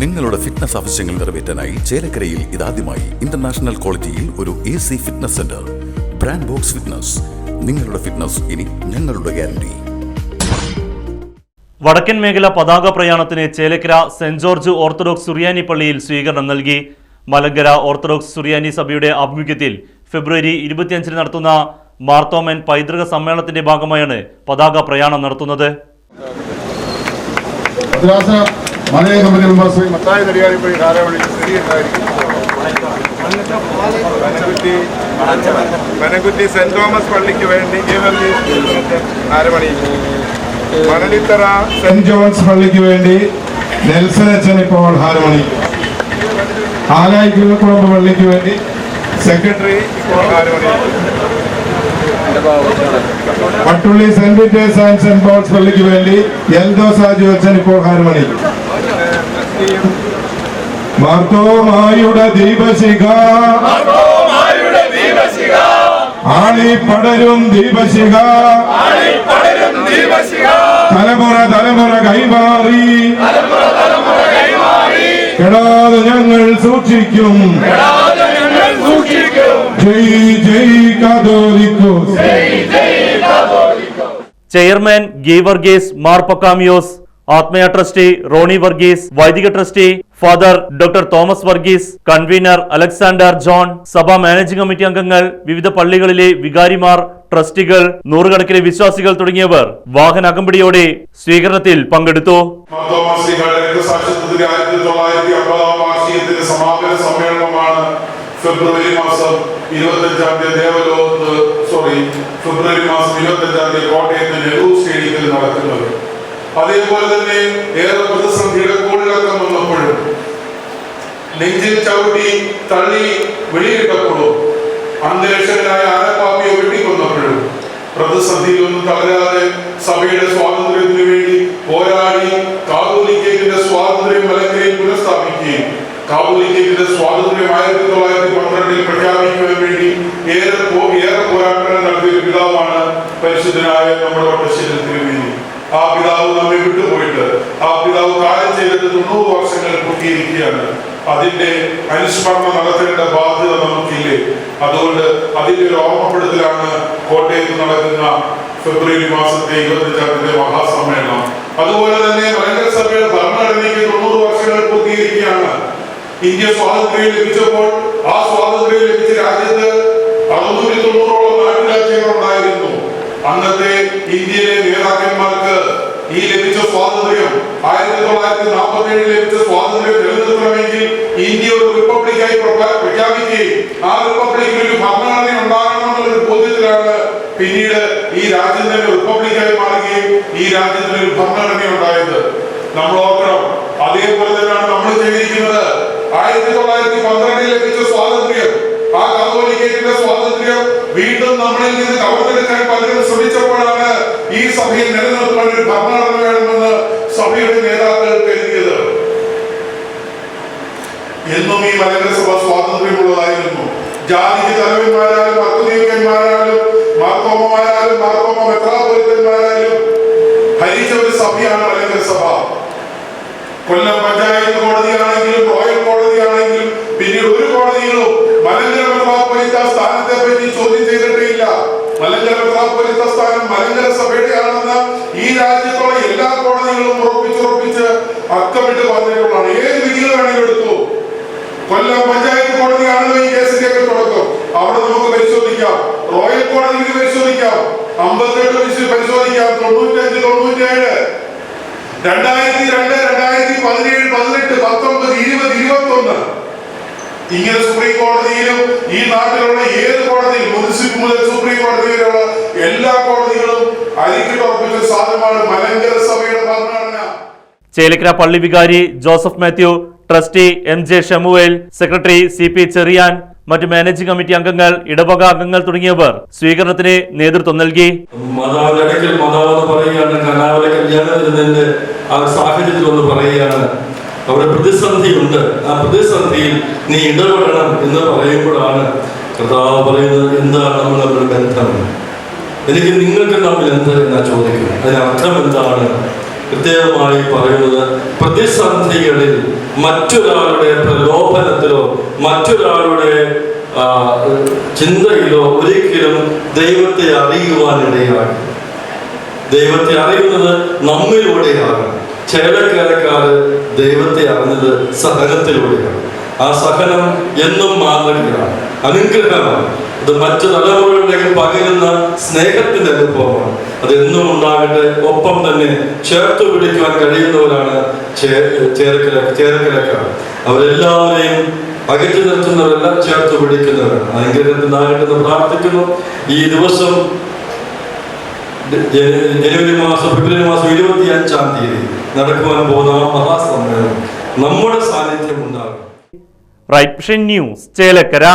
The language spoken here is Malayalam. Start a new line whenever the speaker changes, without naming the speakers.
നിങ്ങളുടെ ഫിറ്റ്നസ് ആവശ്യങ്ങൾ നിറവേറ്റാനായി ചേലക്കരയിൽ ഇതാദ്യമായി ഇന്റർനാഷണൽ ക്വാളിറ്റിയിൽ ഒരു A C fitness centre brand box fitness നിങ്ങളുടെ ഫിറ്റ്നസ് ഇനി ഞങ്ങളുടെ ഗ്യാരണ്ടി
വടക്കൻ മേഖല പതാക പ്രയാണത്തിന് ചേലക്കര സെന്റ് ജോർജ് ഓർത്തഡോക്സ് സുറിയാനി പള്ളിയിൽ സ്വീകരണം നൽകി. മലങ്കര ഓർത്തഡോക്സ് സുറിയാനി സഭയുടെ ആഭിമുഖ്യത്തിൽ ഫെബ്രുവരി ഇരുപത്തിയഞ്ചിന് നടത്തുന്ന മാർത്തോമൻ പൈതൃക സമ്മേളനത്തിന്റെ ഭാഗമായാണ് പതാക പ്രയാണം നടത്തുന്നത്.
മലയ കമ്പനി മെമ്പേഴ്സ് മത്തായ നെടിയാരിപ്പള്ളി കാലവഴി സ്ഥിതിയുണ്ടായിരിക്കും പനകുറ്റി പനകുറ്റി സെന്റ് തോമസ് പള്ളിക്ക് വേണ്ടി ആരമണി മണലിത്തറ സെന്റ് ജോൺസ് പള്ളിക്ക് വേണ്ടി നെൽസൺ അച്ഛൻ ഇപ്പോൾ ഹാരമണി ആലായി കിഴക്കുളമ്പ് പള്ളിക്ക് വേണ്ടി സെക്രട്ടറി ഇപ്പോൾ ഹാരമണി പട്ടുള്ളി saint Peter's and saint Paul's പള്ളിക്ക് വേണ്ടി എൽദോ സാജു അച്ഛൻ ഇപ്പോൾ ഹാരമണി മാർത്തോമായുടെ ദീപശിഖ. ആണി പടരും ദീപശിഖ. തലമുറ തലമുറ കൈമാറി. കെടാതെ ഞങ്ങൾ സൂക്ഷിക്കും. ജയ് ജയ് കാതോലിക്കോസ്
ചെയർമാൻ ഗീവർഗേസ് മാർപ്പക്കാമിയോസ് മാർ പക്കാമിയോസ് ആത്മയ ട്രസ്റ്റി റോണി വർഗീസ് വൈദിക trustee father doctor Thomas Varghese convener Alexander John സഭാ മാനേജിംഗ് കമ്മിറ്റി അംഗങ്ങൾ വിവിധ പള്ളികളിലെ വികാരിമാർ ട്രസ്റ്റികൾ നൂറുകണക്കിന് വിശ്വാസികൾ തുടങ്ങിയവർ വാഹന അകമ്പടിയോടെ സ്വീകരണത്തിൽ പങ്കെടുത്തു.
സമാപന സമ്മേളനമാണ് ഫെബ്രുവരി മാസം ഇരുപത്തഞ്ചാം തീയതി ദേവലോകത്ത് സോറി ഫെബ്രുവരി മാസം ഇരുപത്തഞ്ചാം തീയതി കോട്ടയത്ത് നെഹ്റു സ്റ്റേഡിയത്തിൽ നടക്കുന്നത്. അതേപോലെ തന്നെ ഏറെ പ്രതിസന്ധിയുടെ കൂടിലൊക്കെ വന്നപ്പോഴും നെഞ്ചിൽ ചവിട്ടി തള്ളി വെളിയിട്ടപ്പോഴും അന്തരീക്ഷകനായ ആനപ്പാപ്പിയെ വെട്ടിക്കൊന്നപ്പോഴും പ്രതിസന്ധിയിലൊന്നും തളരാതെ സഭയുടെ സ്വാതന്ത്ര്യത്തിന് വേണ്ടി പോരാടി കാതോലിക്കേറ്റിന്റെ സ്വാതന്ത്ര്യം മലക്കരയിൽ പുനഃസ്ഥാപിക്കുകയും കാതോലിക്കേറ്റിന്റെ സ്വാതന്ത്ര്യം ആയിരത്തി തൊള്ളായിരത്തി പന്ത്രണ്ടിൽ പ്രഖ്യാപിക്കുവാൻ വേണ്ടി ഏറെ ഏറെ പോരാട്ടങ്ങൾ നടത്തിയ പിതാവാണ് പരിശുദ്ധനായ നമ്മുടെ വട്ടശ്ശേരി തിരുമേനി. ആ പിതാവ് നമ്മെ വിട്ടുപോയിട്ട് ആ പിതാവ് കാലം ചെയ്തിട്ട് തൊണ്ണൂറ് വർഷങ്ങൾ കുട്ടിയിരിക്കുകയാണ് അതിന്റെ അനുസ്മരണം നടത്തേണ്ട ബാധ്യത നമുക്കില്ലേ? അതുകൊണ്ട് അതിന്റെ ഒരു ഓർമ്മപ്പെടുത്തലാണ് കോട്ടയത്ത് നടക്കുന്ന ഫെബ്രുവരി മാസത്തെ ഇരുപത്തിയഞ്ചാം മഹാസമ്മേളനം. അതുപോലെ തന്നെ മലങ്കര സഭയുടെ ഭരണഘടനയ്ക്ക് തൊണ്ണൂറ് വർഷങ്ങൾ പൂർത്തീകരിക്കുകയാണ്. ഇന്ത്യ സ്വാതന്ത്ര്യം ലഭിച്ചപ്പോൾ ആ സ്വാതന്ത്ര്യം ലഭിച്ച രാജ്യത്ത് അറുന്നൂറ്റി തൊണ്ണൂറോളം നാട്ടുരാജ്യങ്ങൾ ഉണ്ടായിരുന്നു അന്നത്തെ ഇന്ത്യയിലെ നേതാക്കന്മാർക്ക് ഈ ലഭിച്ച സ്വാതന്ത്ര്യം ആയിരത്തി തൊള്ളായിരത്തി നാൽപ്പത്തി ഏഴിൽ ലഭിച്ച സ്വാതന്ത്ര്യം നിലനിർത്തണമെങ്കിൽ ഇന്ത്യ ഒരു റിപ്പബ്ലിക്കായി ആയി പ്രഖ്യാപിക്കുകയും ആ റിപ്പബ്ലിക്കിൽ ഒരു ഭരണഘടന ഉണ്ടാകണമെന്നുള്ള ബോധ്യത്തിലാണ് പിന്നീട് ഈ രാജ്യം തന്നെ റിപ്പബ്ലിക്കായി മാറുകയും ഈ രാജ്യത്തിന് ഒരു ഭരണഘടന ഉണ്ടായത്. നമ്മൾ ഓർക്കണം അതേപോലെ തന്നെയാണ് നമ്മൾ ചെയ്തിരിക്കുന്നത്. ആയിരത്തി തൊള്ളായിരത്തി പന്ത്രണ്ട് ആ കത്തോലിക്കേറ്റിന്റെ സ്വാതന്ത്ര്യം വീണ്ടും നമ്മളിൽ നിന്ന് കവർന്നെടുക്കാൻ പലരും ശ്രമിച്ചപ്പോഴാണ് ഈ സഭയിൽ നിലനിർത്താൻ ഒരു ഭരണഘടന വേണമെന്ന് സഭയുടെ നേതാക്കൾ കരുതിയത്. എന്നും ഈ മലങ്കര സഭ സ്വാതന്ത്ര്യമുള്ളതായിരുന്നു. ജാതിക്ക് തലവന്മാരാലും അർത്തുനീക്കന്മാരാലും മാർത്തോമമാരാലും മാർത്തോമ മെത്രാപൊലിത്തന്മാരാലും ഭരിച്ച ഒരു സഭയാണ് മലങ്കര കൊല്ലം പഞ്ചായത്ത് കോടതിയാണെങ്കിലും പിന്നീട് ഒരു കോടതികളും മലങ്കര മെത്രാപ്പൊലിത്ത സ്ഥാനത്തെ പറ്റി ചോദ്യം ചെയ്തിട്ടില്ല മലങ്കര മെത്രാപ്പൊലിത്ത സ്ഥാനം മലങ്കര സഭയുടെയാണെന്ന് ഈ രാജ്യത്തുള്ള എല്ലാ കോടതികളും ഉറപ്പിച്ചുറപ്പിച്ച് അക്കമിട്ട് പറഞ്ഞിട്ടുള്ളതാണ്. ഏത് വിധികൾ വേണമെങ്കിലും എടുത്തു. കൊല്ലം പഞ്ചായത്ത് കോടതിയാണല്ലോ ഈ കേസിന്റെ ഒക്കെ തുടക്കം. അവിടെ നമുക്ക് പരിശോധിക്കാം. റോയൽ കോടതിയിൽ പരിശോധിക്കാം. അമ്പത്തെട്ട് വിശ് പരിശോധിക്കാം. തൊണ്ണൂറ്റഞ്ച് തൊണ്ണൂറ്റേഴ്. രണ്ടായിരത്തി രണ്ട് രണ്ടായിരത്തി പതിനേഴ് പതിനെട്ട് പത്തൊമ്പത്. ഇങ്ങനെ സുപ്രീം കോടതിയിലും ഈ നാട്ടിലുള്ള ഏത് കോടതിയിൽ മുനിസിപ്പൽ മുതൽ സുപ്രീം കോടതി വരെയുള്ള എല്ലാ കോടതികളും അരിക്കിട്ട് ഉറപ്പിച്ച സാധനമാണ് മലങ്കര സഭയുടെ ഭരണഘടന
ചേലക്കര പള്ളി വികാരി Joseph Mathew trustee M J Shamuel secretary C P Cherian മറ്റ് മാനേജിംഗ് കമ്മിറ്റി അംഗങ്ങൾ ഇടവക അംഗങ്ങൾ തുടങ്ങിയവർ സ്വീകരണത്തിന് നേതൃത്വം നൽകി.
മതമെന്ന് പറയുകയാണ് കനാവിലെ കല്യാണം വരുന്നതിന്റെ ആ സാഹചര്യത്തിൽ ഒന്ന് പറയുകയാണ്. അവിടെ പ്രതിസന്ധിയുണ്ട്. ആ പ്രതിസന്ധിയിൽ നീ ഇടപെടണം എന്ന് പറയുമ്പോഴാണ് കർത്താവ് പറയുന്നത് എന്താണ് നമ്മൾ ബന്ധം? എനിക്ക് നിങ്ങൾക്ക് തമ്മിൽ എന്ത് എന്നാ ചോദിക്കുന്നത് അതിനർത്ഥം എന്താണ്? പ്രത്യേകമായി പറയുന്നത് പ്രതിസന്ധികളിൽ മറ്റൊരാളുടെ പ്രലോഭനത്തിലോ മറ്റൊരാളുടെ ചിന്തയിലോ ഒരിക്കലും ദൈവത്തെ അറിയുവാനിടയാകും ദൈവത്തെ അറിയുന്നത് നമ്മിലൂടെയാണ് ചേലക്കാരക്കാര് ദൈവത്തെ അറിഞ്ഞത് സഹനത്തിലൂടെയാണ്. ആ സഹനം എന്നും മാതൃകയാണ്. അനുഗ്രഹമാണ്. അത് മറ്റു തലമുറകളിലേക്ക് പകരുന്ന സ്നേഹത്തിന്റെ അനുഭവമാണ്. അത് എന്നും ഉണ്ടാകട്ടെ. ഒപ്പം തന്നെ ചേർത്ത് പിടിക്കുവാൻ കഴിയുന്നവരാണ് ചേർക്കല ചേർക്കലക്കാർ അവരെല്ലാവരെയും അകറ്റി നിർത്തുന്നവരെല്ലാം ചേർത്ത് പിടിക്കുന്നവരാണ്. അനുഗ്രഹത്തിനാകട്ടെ പ്രാർത്ഥിക്കുന്നു. ഈ ദിവസം ജനുവരി മാസം ഫെബ്രുവരി മാസം ഇരുപത്തി അഞ്ചാം തീയതി നടക്കുവാൻ പോകുന്ന മഹാസമ്മേളനം നമ്മുടെ സാന്നിധ്യം ഉണ്ടാകും.
Right news Chelakkara